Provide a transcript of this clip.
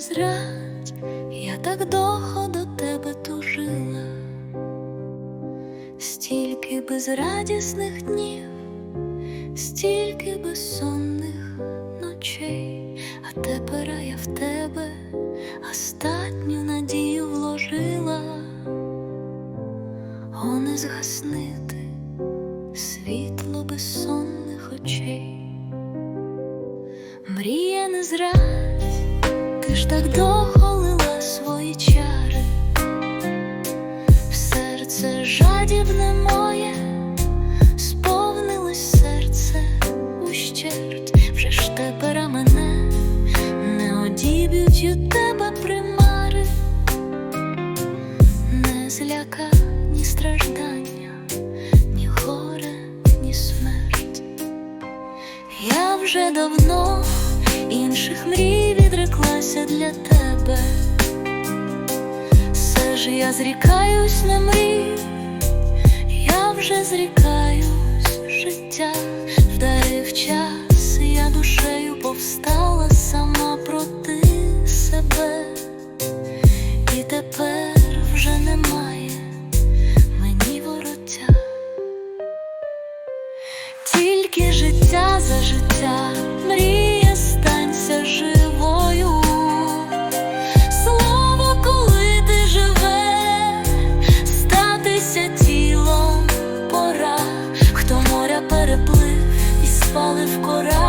зрадь, я так довго до тебе тужила, стільки безрадісних днів, стільки безсонних ночей, а тепер я в тебе остатню надію вложила, о, не згаснити світло безсонних очей. Мрія не зрадь, ти так довго лила свої чари, в серце жадібне моє, сповнилось серце ущерть, вже ж тепер мене не одіб'ють у тебе примари, не зляка ні страждання, ні горе, ні смерть. Я вже давно інших мрій змінився для тебе, все ж я зрікаюсь на мрій, я вже зрікаюсь життя, вдарив час, я душею повстала сама проти себе, і тепер вже немає мені вороття, тільки життя за життя. Мрій. Тягнеться тілом пора, хто моря переплив і спалив кора.